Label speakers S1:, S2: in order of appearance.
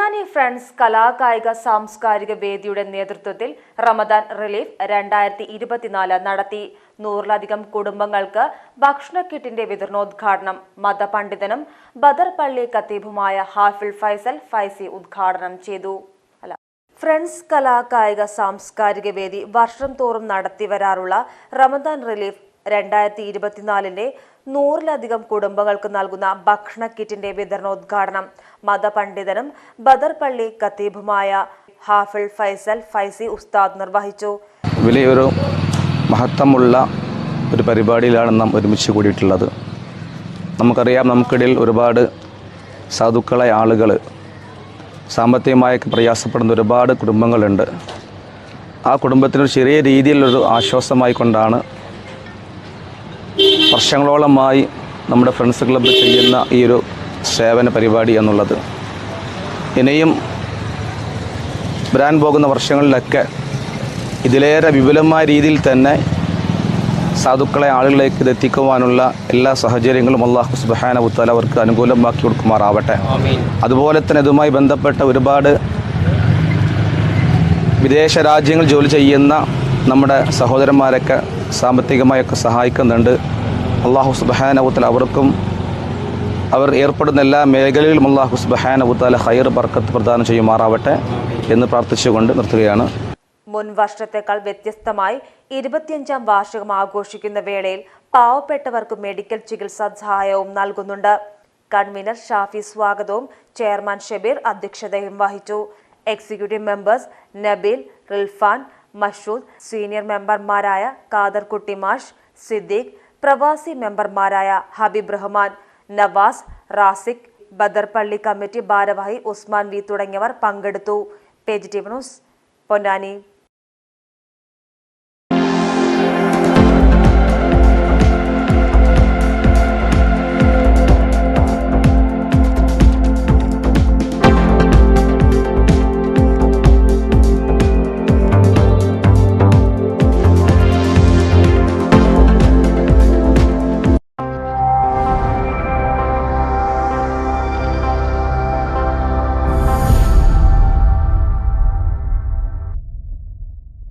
S1: Ponnani friends കലാകായിക സാംസ്കാരിക വേദിയുടെ നേതൃത്വത്തിൽ റമദാൻ റിലീഫ് രണ്ടായിരത്തി ഇരുപത്തിനാല് നടത്തി. നൂറിലധികം കുടുംബങ്ങൾക്ക് ഭക്ഷണ ഭക്ഷണക്കിറ്റിന്റെ വിതരണോദ്ഘാടനം മതപണ്ഡിതനും ബദർ പള്ളി കത്തീബുമായ ഹാഫിൽ ഫൈസൽ ഫൈസി ഉദ്ഘാടനം ചെയ്തു. ഫ്രണ്ട്സ് കലാകായിക സാംസ്കാരിക വേദി വർഷം തോറും നടത്തിവരാറുള്ള റമദാൻ റിലീഫ് രണ്ടായിരത്തി ഇരുപത്തിനാലിന്റെ നൂറിലധികം കുടുംബങ്ങൾക്ക് നൽകുന്ന ഭക്ഷണ കിറ്റിന്റെ വിതരണോദ്ഘാടനം മതപണ്ഡിതനും ബദർപള്ളി കത്തീബുമായ ഹാഫിൾ ഫൈസൽ ഫൈസി ഉസ്താദ് നിർവഹിച്ചു.
S2: വലിയൊരു മഹത്വമുള്ള ഒരു പരിപാടിയിലാണ് നാം ഒരുമിച്ച് കൂടിയിട്ടുള്ളത്. നമുക്കറിയാം നമുക്കിടയിൽ ഒരുപാട് സാധുക്കളായ ആളുകൾ സാമ്പത്തികമായൊക്കെ പ്രയാസപ്പെടുന്ന ഒരുപാട് കുടുംബങ്ങളുണ്ട്. ആ കുടുംബത്തിനൊരു ചെറിയ രീതിയിലൊരു ആശ്വാസമായി കൊണ്ടാണ് വർഷങ്ങളോളമായി നമ്മുടെ ഫ്രണ്ട്സ് ക്ലബ്ബ് ചെയ്യുന്ന ഈ ഒരു സേവന പരിപാടി എന്നുള്ളത്. ഇനിയും വരാൻ പോകുന്ന വർഷങ്ങളിലൊക്കെ ഇതിലേറെ വിപുലമായ രീതിയിൽ തന്നെ സാധുക്കളെ ആളുകളിലേക്ക് ഇതെത്തിക്കുവാനുള്ള എല്ലാ സാഹചര്യങ്ങളും അള്ളാഹു സുബാന ഉത്താല അവർക്ക് അനുകൂലമാക്കി കൊടുക്കുമാറാവട്ടെ. അതുപോലെ തന്നെ ഇതുമായി ബന്ധപ്പെട്ട ഒരുപാട് വിദേശ രാജ്യങ്ങൾ ജോലി ചെയ്യുന്ന നമ്മുടെ സഹോദരന്മാരൊക്കെ സാമ്പത്തികമായൊക്കെ സഹായിക്കുന്നുണ്ട്. അള്ളാഹു സുബഹാന ഉത്തല അവർക്കും അവർ ഏർപ്പെടുന്ന എല്ലാ മേഖലയിലും അള്ളാഹു സുബഹാന ഉത്താല ഹൈർ ബർക്കത്ത് പ്രദാനം ചെയ്യുമാറാവട്ടെ എന്ന് പ്രാർത്ഥിച്ചുകൊണ്ട് നിർത്തുകയാണ്.
S1: മുൻ വർഷത്തേക്കാൾ വ്യത്യസ്തമായി ഇരുപത്തിയഞ്ചാം വാർഷികം ആഘോഷിക്കുന്ന വേളയിൽ പാവപ്പെട്ടവർക്ക് മെഡിക്കൽ ചികിത്സാ സഹായവും നൽകുന്നുണ്ട്. കൺവീനർ ഷാഫി സ്വാഗതവും ചെയർമാൻ ഷബീർ അധ്യക്ഷതയും വഹിച്ചു. Executive members Nabeel Rilfan Mashood senior മെമ്പർമാരായ ഖാദർ കുട്ടിമാഷ് സിദ്ദീഖ് പ്രവാസി മെമ്പർമാരായ ഹബീബ് റഹ്മാൻ നവാസ് റാസിഖ് ബദർപള്ളി കമ്മിറ്റി ഭാരവാഹി ഉസ്മാൻ വി തുടങ്ങിയവർ പങ്കെടുത്തു. Page news Ponnani.